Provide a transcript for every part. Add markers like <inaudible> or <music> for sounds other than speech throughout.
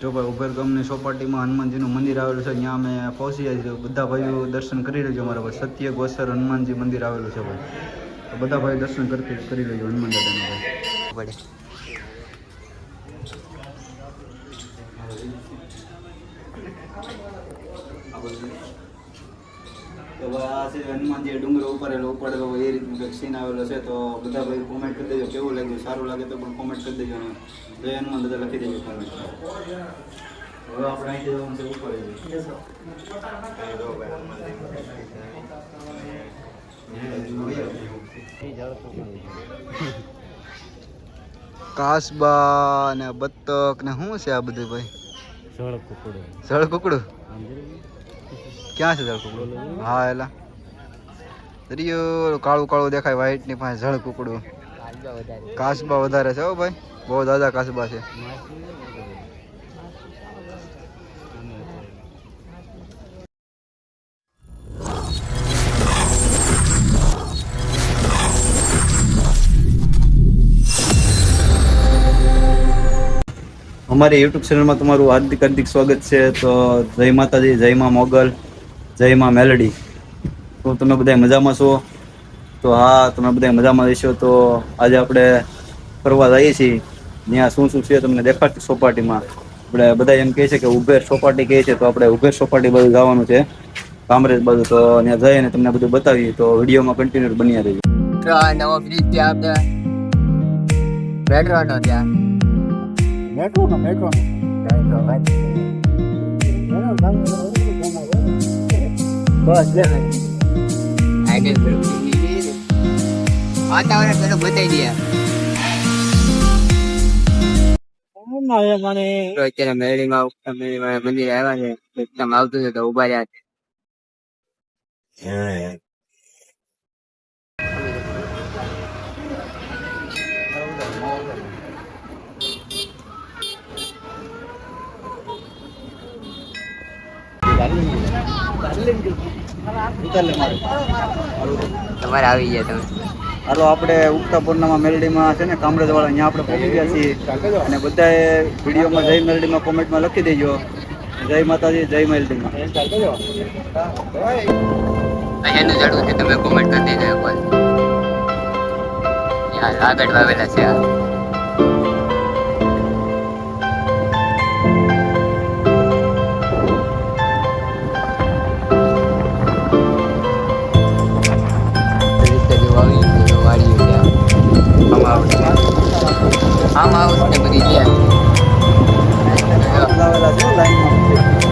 જો ભાઈ ઉભેર ગામની ચોપાટીમાં હનુમાનજીનું મંદિર આવેલું છે ત્યાં અમે પહોંચી જાય છે બધા ભાઈઓ દર્શન કરી લેજો મારા ભાઈ. સત્ય ગોસર હનુમાનજી મંદિર આવેલું છે ભાઈ. તો બધા ભાઈ દર્શન કરતી કરી લેજો હનુમાન દાદાના ભાઈ. તો ભાઈ આ છે હનુમાનજી ડુંગર ઉપાડેલો ઉપાડેલો એ રીતનું કંઈક સીન આવેલો છે. તો બધા ભાઈ કોમેન્ટ કરી દેજો કેવું લાગ્યું? સારું લાગે તો પણ કોમેન્ટ કરી દેજો જય હનુમાન દાદા લખી દેજો કોમેન્ટ હવે આપણે અહીંથી જવાનું છે ઉપર કાસબા ને બતક ને શું છે આ બધું ભાઈ? જળ કુકડું. સળ કુકડું? ક્યાં છે જળ કુકડું? હા એલા. દરિયો કાળું કાળું દેખાય વ્હાઈટની પાસે જળ કુકડું. કાસબા વધારે છે. હો ભાઈ. બહુ દાદા કાસબા છે. અમારી યુટ્યુબ ચેનલમાં તમારું હાર્દિક હાર્દિક સ્વાગત છે. તો જય માતાજી, જય માં મોગલ, જય માં મેલડી. તો તમે બધા મજામાં છો? તો હા, તમે બધા મજામાં રહેશો. તો આજે આપણે ફરવા જઈએ છીએ. ત્યાં શું શું છે તમને દેખાડશું સોપાટીમાં. આપણે બધા એમ કહે છે કે ઉભેર સોપાટી કહે છે. તો આપણે ઉભેર સોપાટી બાજુ જવાનું છે. કામરેજ બાજુ તો ત્યાં જઈને તમને બધું બતાવીએ. તો વિડીયોમાં કન્ટિન્યુ બન્યા રહીએ નવો બ્રિજ ત્યાં આપણે મેટ્રોનો ત્યાં. મેટ્રો નો મેટ્રો બસ આગળ વાતાવરણ પેલું બતાવી દે. તો અત્યારે મેળીમાં મેળીમાં મંદિર આવ્યા છે. એકદમ આવતું છે તો ઊભા રહ્યા છે. તમારે આવી ગયા તમે. હાલો આપણે ઉગતા પૂર્ણમાં મેલડીમાં છે ને કામરેજ વાળા અહીંયા આપણે પહોંચી ગયા છીએ. અને બધાએ વિડીયોમાં જય મેલડીમાં કોમેન્ટમાં લખી દેજો. જય માતાજી જય મેલડીમાં. અહીંયાનું ઝાડવું છે તમે કોમેન્ટ કરી દેજો એકવાર આગળ વાવેલા છે આ આમ આવું ને બધી છે લાઈનમાં.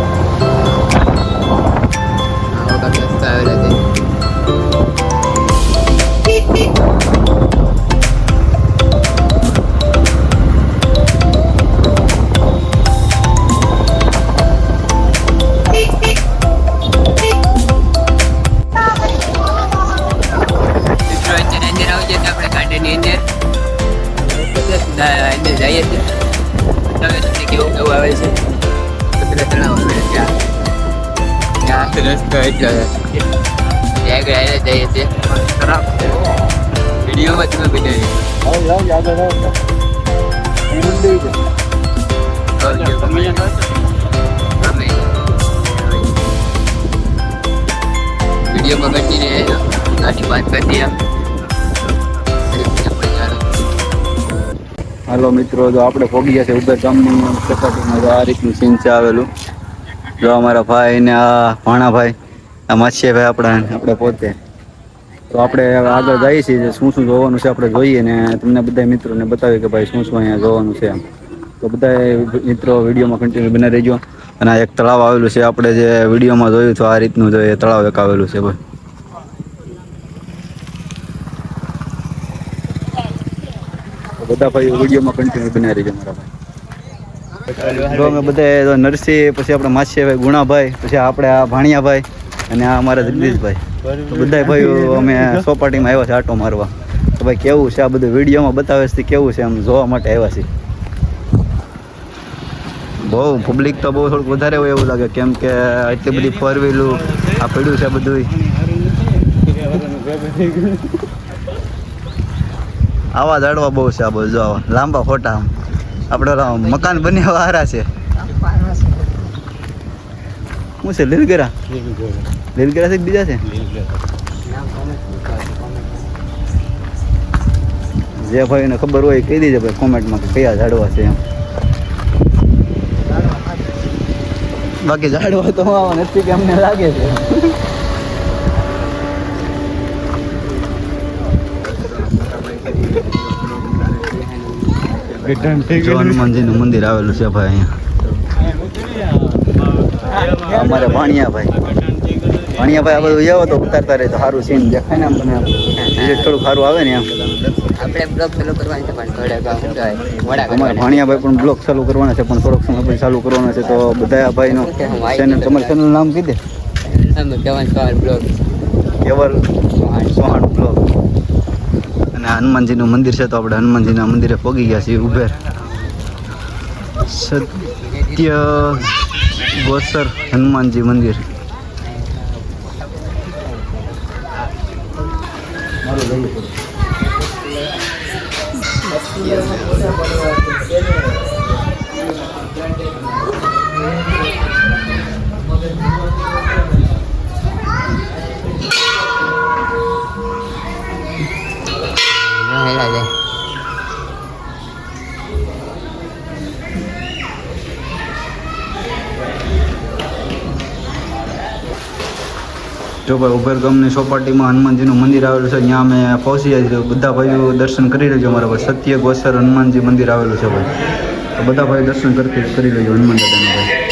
આગળ આવીને જઈએ છીએ. છે વિડીયોમાં તમે બતાવી વિડીયોમાં બેઠી રહે આની વાત કરી દઈએ હાલો મિત્રો જો આપણે પહોંચી ગયા છે ઉબર ગામની સપાટીમાં આ રીતનું સીન છે આવેલું. જો અમારા ભાઈ ને આ ભાણાભાઈ. આ માછીભાઈ આપણા, આપણે પોતે. તો આપણે આગળ જઈએ છીએ શું શું જોવાનું છે આપણે જોઈએ ને તમને બધા મિત્રોને બતાવીએ કે ભાઈ શું શું અહીંયા જોવાનું છે તો બધા મિત્રો વિડીયોમાં કન્ટિન્યુ બને રહેજો. અને આ એક તળાવ આવેલું છે, આપણે જે વિડીયોમાં જોયું તો આ રીતનું જો એ તળાવ એક આવેલું છે ભાઈ. બધા ભાઈ વિડીયોમાં કન્ટિન્યુ બને રહેજો મારા ભાઈ. બધા નરસિંહ, પછી આપણે માછીભાઈ ગુણાભાઈ, પછી આપણે આ ભાણિયાભાઈ અને આ અમારા જગદીશભાઈ. તો બધા ભાઈઓ <laughs> અમે સોપાટીમાં આવ્યા છે આટો મારવા. તો ભાઈ કેવું છે આ બધું વિડીયોમાં બતાવે છે કેવું છે એમ જોવા માટે આવ્યા છે? બહુ પબ્લિક તો બહુ થોડુંક વધારે હોય એવું લાગે કેમ કે એટલી બધી ફોર વ્હીલું આ પડ્યું છે બધું આવા ઝાડવા બહુ છે આ બધું જો આવા લાંબા ફોટા. આપણે મકાન બન્યા હારા છે. શું છે? લીલગરા? લીલગરા. છે બીજા છે? જે ભાઈને ખબર હોય કહી દેજે ભાઈ કોમેન્ટમાં કે કયા ઝાડવા છે એમ. બાકી ઝાડવા તો આવા નથી કે અમને લાગે છે. જો હનુમાનજીનું મંદિર આવેલું છે ભાઈ અહીંયા. અમારે ભાણિયાભાઈ ભાઈ ભાણિયા ભાઈ આ બધું જાવ તો ઉતારતા રહે તો સારું સીન દેખાય ને આમ તમે. વિઝિટ થોડુંક સારું આવે ને એમ. આપણે બ્લોગ ચાલુ કરવાની છે પણ અમારે ભાણિયાભાઈ પણ બ્લોક ચાલુ કરવાના છે પણ થોડોક સમય પછી ચાલુ કરવાનો છે તો બધા ભાઈનો ચેનલ તમારી ચેનલ નામ કીધે? સવાર બ્લોક. કેવલ સોહાણ. બ્લોગ અને હનુમાનજીનું મંદિર છે તો આપણે હનુમાનજીના મંદિરે પહોંચી ગયા છીએ ઉભેર સત્ય ગોસર હનુમાનજી મંદિર હેલા છે જો ભાઈ ઉભેર ગામની સોપાટીમાં હનુમાનજીનું મંદિર આવેલું છે. ત્યાં અમે પહોંચી જાય છે. બધા ભાઈઓ દર્શન કરી લેજો મારા ભાઈ. સત્ય, ગોસર, હનુમાનજી મંદિર આવેલું છે ભાઈ. તો બધા ભાઈ દર્શન કરી કરી લેજો હનુમાન દાદાના ભાઈ.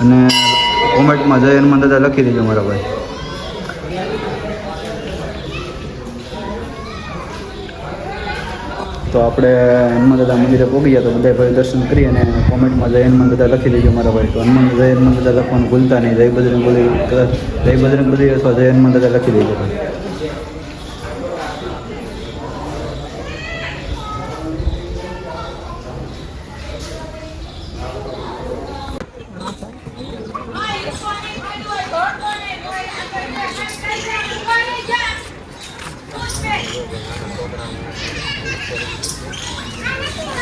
અને કોમેન્ટમાં જય હનુમાન દાદા લખી દેજો મારા ભાઈ. તો આપણે હનુમાન દાદા મંદિરે પહોંચી ગયા તો બધા ભાઈ દર્શન કરી અને કોમેન્ટમાં જય હનુમાન દાદા લખી દેજો મારા ભાઈ. તો હનુમાન જય હનુમાન દાદા લખવાનું ભૂલતા નહીં. જય બજરંગ બલી જય બજરંગ બલી અથવા જય હનુમાન દાદા લખી દેજો. ભાઈ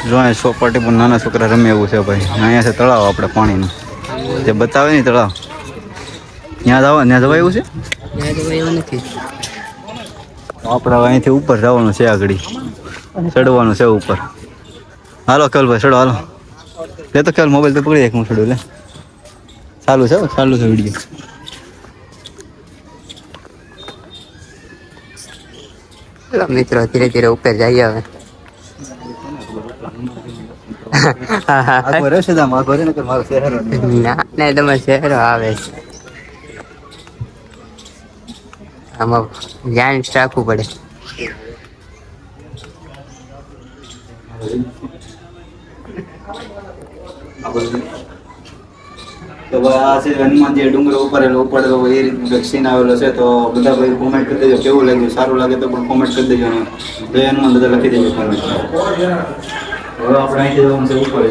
જો અહીંયા ચોપાટી પર નાના છોકરા રમે એવું છે ભાઈ. અહીંયા છે તળાવ આપણે પાણીનું. જે બતાવે ને તળાવ. ત્યાં જવા ત્યાં જવા એવું છે? આપણે અહીંથી ઉપર જવાનું છે આગળ. ચડવાનું છે ઉપર. હાલો કલ ભાઈ ચડો હાલો. લે તો ખ્યાલ મોબાઈલ તો પકડી એક હું ચડું લે. ચાલુ છે હો, ચાલુ છે વીડિયો મિત્રો ધીરે ધીરે ઉપર જઈએ હવે આગળ રહેશે દામ આગળ રહે ને ના ના તમારે શહેરો આવે છે. આમાં ધ્યાન રાખવું પડે. તો આ છે હનુમાનજી ડુંગર ઉપરેલો ઉપડેલો એ રીતનું આવેલો છે. તો બધા ભાઈ કોમેન્ટ કરી દેજો કેવું લાગ્યું? સારું લાગે તો પણ કોમેન્ટ કરી દેજો જય હનુમાન બધા લખી દેજો કોમેન્ટ હવે આપણે અહીંથી જવાનું છે ઉપર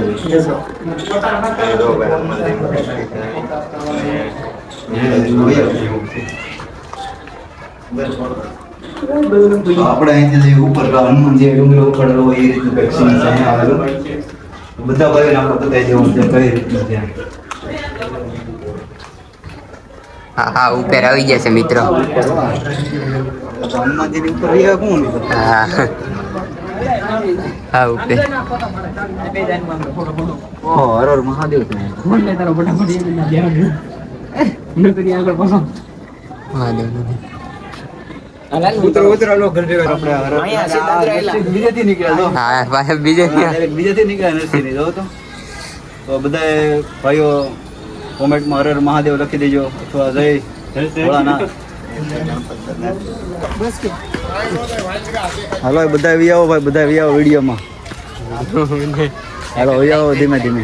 આપણે અહીંથી જે ઉપર હનુમાનજી ડુંગર ઉપડેલો એ રીતનું કંઈક સીન છે અહીંયા આવેલું બધા ભાઈઓને આપણે બતાવી દેવાનું છે કઈ રીતનું છે હા હા ઉપર આવી ગયા છે મિત્રો હનુમાનજીની ઉપર રહ્યા કોણ હા હા ઉપર ઓ હર હર મહાદેવ. ભાઈઓ કોમેન્ટમાં હર હર મહાદેવ લખી દેજો અથવા જય ભોળાનાથ. હાલો બધા વિયાઓ ભાઈ બધા વિયાઓ વીડિયો વિડીયોમાં. હાલો આવો ધીમે ધીમે.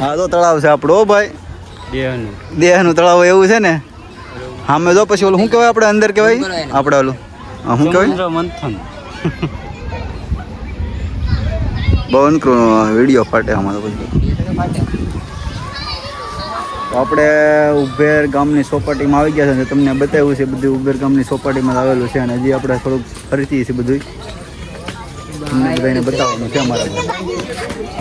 હા તો તળાવ છે આપણો ભાઈ. દેહનું તળાવ એવું છે ને? સામે જો પછી ઓલું શું કહેવાય આપણે અંદર કહેવાય? આપણે ઓલું શું કહેવાય? મંથન પવન વીડિયો ફાટે અમારો પછી તો આપણે ઉભેર ગામની સોપાટીમાં આવી ગયા છે તમને બતાવ્યું છે બધું ઉભેર ગામની સોપાટીમાં આવેલું છે અને હજી આપણે થોડુંક ફરીથી છે બધું તમને બધાને બતાવવાનું છે અમારા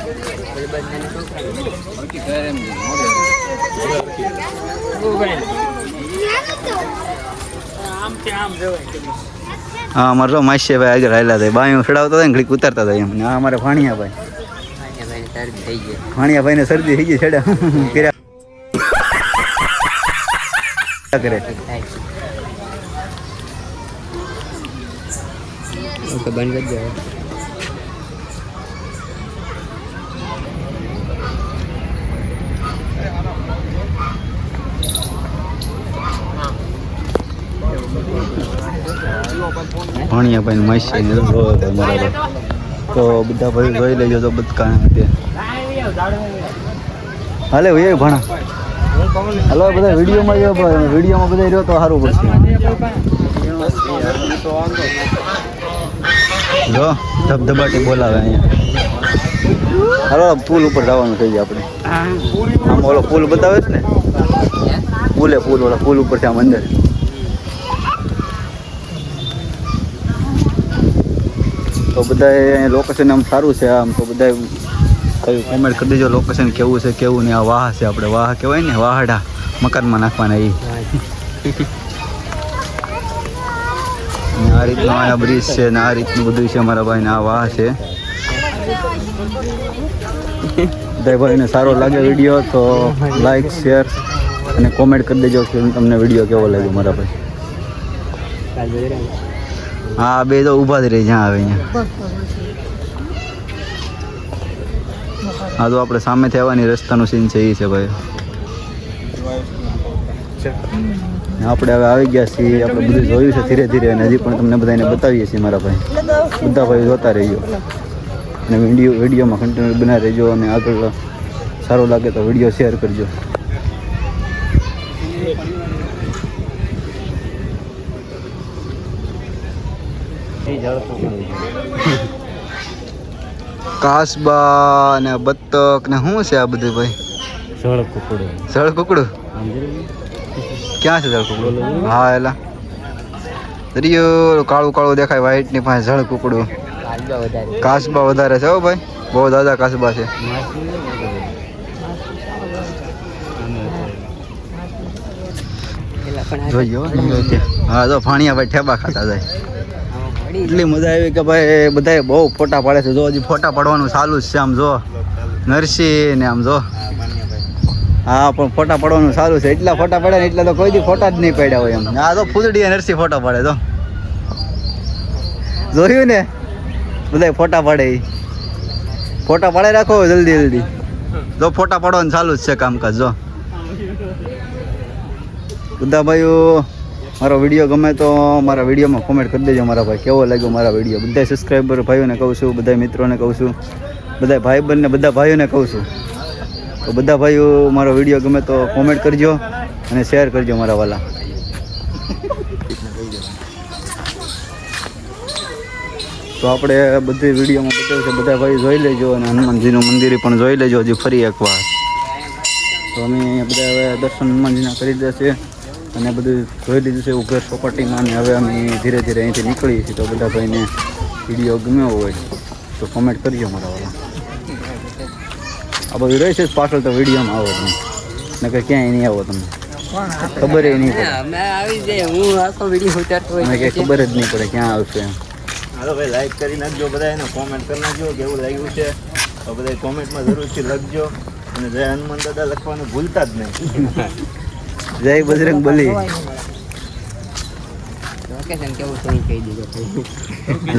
હા અમારે તો માસી ભાઈ આગળ હાલ્યા હતા બાયું ચડાવતા હતા ને ઘડીક ઉતારતા હતા એમ. ને આ અમારે ભાણિયા ભાઈ ભાણિયા ભાઈને શરદી થઈ ગઈ છેડા <laughs> કર્યા કરે. ઓકે બંધ કરી દેવાય ભાણિયા ભાઈ મશીન તો તો બધા ભાઈ જોઈ લેજો તો બધા હાલે ભાઈ ભણા. હાલો, બધા વિડીયોમાં જો વિડીયોમાં બધા રહ્યો તો સારું પડશે. જો, ધબધબાટી બોલાવે અહીંયા. હાલો, પુલ ઉપર જવાનું થઈ જાય આપણે. આમ ઓલો પુલ બતાવે છે ને? પુલે પુલ ઓલા પુલ ઉપર છે આમ અંદર. તો બધા લોકેશન આમ સારું છે આમ, તો બધા કયું કોમેન્ટ કરી દેજો. લોકેશન કેવું છે કેવું ને આ વાહ છે આપણે. વાહ કહેવાય ને વાહડા મકાનમાં નાખવાના એ આ રીતનો આ બ્રિજ છે ને આ રીતનું બધું છે અમારા ભાઈને. આ વાહ છે. ભાઈને સારો લાગે વીડિયો તો લાઈક શેર અને કોમેન્ટ કરી દેજો કે તમને વીડિયો કેવો લાગ્યો મારા ભાઈ. હા બે તો ઊભા જ રહી જ્યાં આવે અહીંયા હા તો આપણે સામેથી આવવાની રસ્તાનું સીન છે એ છે ભાઈ. આપણે હવે આવી ગયા છીએ, આપણે બધું જોયું છે ધીરે ધીરે, અને હજી પણ તમને બધાને બતાવીએ છીએ મારા ભાઈ. બધા ભાઈ જોતા રહીજો. અને વીડિયો, વિડીયોમાં કન્ટિન્યુ બનાવી રહેજો અને આગળ સારો લાગે તો વીડિયો શેર કરજો. કાસબા ને બતક ને શું છે આ બધું ભાઈ? સળ કુકડું. જળ કુકડું? ક્યાં છે સળ કુકડું? હા એલા. દરિયો કાળું કાળું દેખાય વ્હાઈટની પાસે જળ કુકડું. કાસબા વધારે છે. હો ભાઈ. બહુ દાદા કાસબા છે. જોઈએ. હા તો ફાણિયા ભાઈ ઠેબા ખાતા જાય. એટલી મજા આવી કે ભાઈ બધાએ બહુ ફોટા પાડે છે. જો હજી ફોટા પાડવાનું ચાલુ જ છે આમ જો. નરસિંહ ને આમ જો. હા પણ ફોટા પાડવાનું સારું છે. એટલા ફોટા પડ્યા ને એટલા તો કોઈ દી ફોટા જ નહીં પડ્યા હોય એમ. આ તો ફૂદડી નરસિંહ ફોટા પાડે તો જોયું ને? બધા ફોટા પાડે ફોટા પાડે રાખો જલ્દી જલ્દી. જો ફોટા પાડવાનું ચાલુ જ છે કામકાજ જો. બધા ભાઈઓ મારો વીડિયો ગમે તો મારા વિડીયોમાં કોમેન્ટ કરી દેજો મારા ભાઈ. કેવો લાગ્યો મારા વીડિયો? બધા સબસ્ક્રાઈબર ભાઈઓને કહું છું બધા મિત્રોને કહું છું બધા ભાઈ બંને બધા ભાઈઓને કહું છું. તો બધા ભાઈઓ મારો વીડિયો ગમે તો કોમેન્ટ કરજો અને શેર કરજો મારા વાલા. તો આપણે બધી વિડીયોમાં બતાવ્યું છે, બધા ભાઈ જોઈ લેજો અને હનુમાનજીનું મંદિર પણ જોઈ લેજો હજી ફરી એકવાર. તો અમે બધા હવે દર્શન હનુમાનજીના કરી દેશે અને બધું જોઈ લીધું છે ઉઘર સોપાટીમાં અને હવે અમે ધીરે ધીરે અહીંથી નીકળીએ છીએ. તો બધા ભાઈને વીડિયો ગમ્યો હોય તો કોમેન્ટ કરજો મારા વાળા. આ બધું રહેશે જ પાછળ તો વિડીયોમાં આવો તમે. નકર ક્યાંય નહીં આવો તમે. ખબર એ નહીં પડે. અમે આવી જાય હું આખો વીડિયો ઉતારતો હોય. કંઈ ખબર જ નહીં પડે ક્યાં આવશે એમ. હાલો ભાઈ લાઈક કરી નાખજો બધા એને કોમેન્ટ કરી નાખજો કેવું લાગ્યું છે. તો બધા કોમેન્ટમાં જરૂરથી લખજો. અને જય હનુમાન દાદા લખવાનું ભૂલતા જ નહીં. જય બજરંગ બલી. લોકેશન કેવું છે એ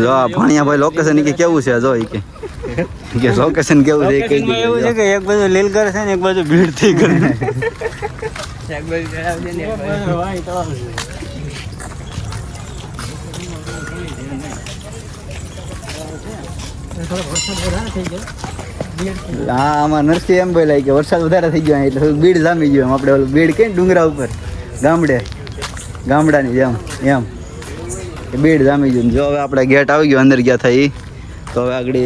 જો આ ભાણિયાભાઈ લોકેશન કે કેવું છે? જો ઈ કે. કે લોકેશન કેવું છે કહી દીધું. જો. કે એક બાજુ લીલગર છે ને એક બાજુ ભીડ થઈ ગઈ છે ને એક બાજુ. હા આમાં નરસિંહ એમ બોલાય કે વરસાદ વધારે થઈ ગયો એટલે બીડ જામી ગયું એમ. આપણે ઓલું બીડ કઈ ડુંગરા ઉપર ગામડે ગામડાની જેમ એમ. બીડ જામી ગયું. જો હવે આપણે ગેટ આવી ગયો અંદર ગયા થઈ તો હવે આગળ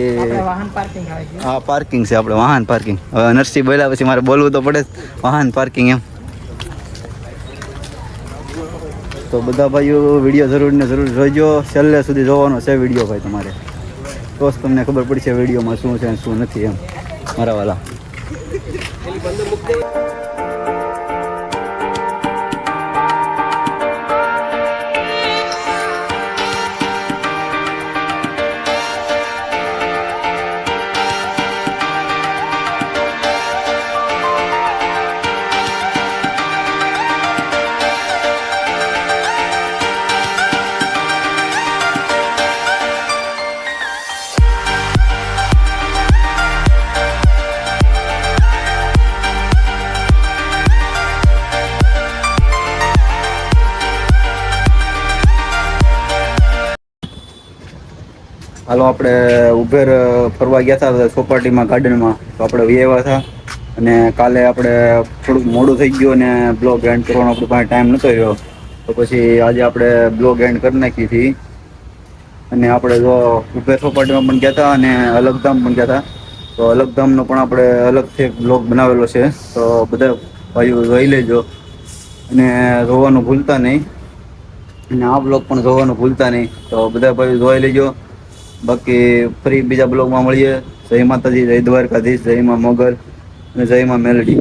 હા પાર્કિંગ છે આપણે વાહન પાર્કિંગ હવે નરસિંહ બોલ્યા પછી મારે બોલવું તો પડે વાહન પાર્કિંગ એમ. તો બધા ભાઈઓ વીડિયો જરૂર ને જરૂર જોઈજો છેલ્લે સુધી જોવાનો છે વીડિયો ભાઈ તમારે. તો તમને ખબર પડશે વિડીયોમાં શું છે શું નથી એમ. મારા વાલા. હાલો, આપણે ઉભેર ફરવા ગયા હતા સોપાટીમાં, ગાર્ડનમાં. તો આપણે વ્યવા હતા અને કાલે આપણે થોડુંક મોડું થઈ ગયું અને બ્લોગ એન્ડ કરવાનો આપણે પાસે ટાઈમ નહોતો રહ્યો. તો પછી આજે આપણે બ્લોગ એન્ડ કરી નાખી હતી. અને આપણે જો ઉભેર સોપાટીમાં પણ ગયા હતા અને અલગધામ પણ ગયા હતા તો અલગધામનો પણ આપણે અલગથી બ્લોગ બનાવેલો છે. તો બધા ભાઈઓ જોઈ લેજો. અને જોવાનું ભૂલતા નહીં. અને આ બ્લોગ પણ જોવાનું ભૂલતા નહીં. તો બધા ભાઈઓ જોઈ લેજો. બાકી ફરી બીજા બ્લોગમાં મળીએ. જય માતાજી, જય દ્વારકાધીશ, જય માં મોગલ અને જય માં મેલડી.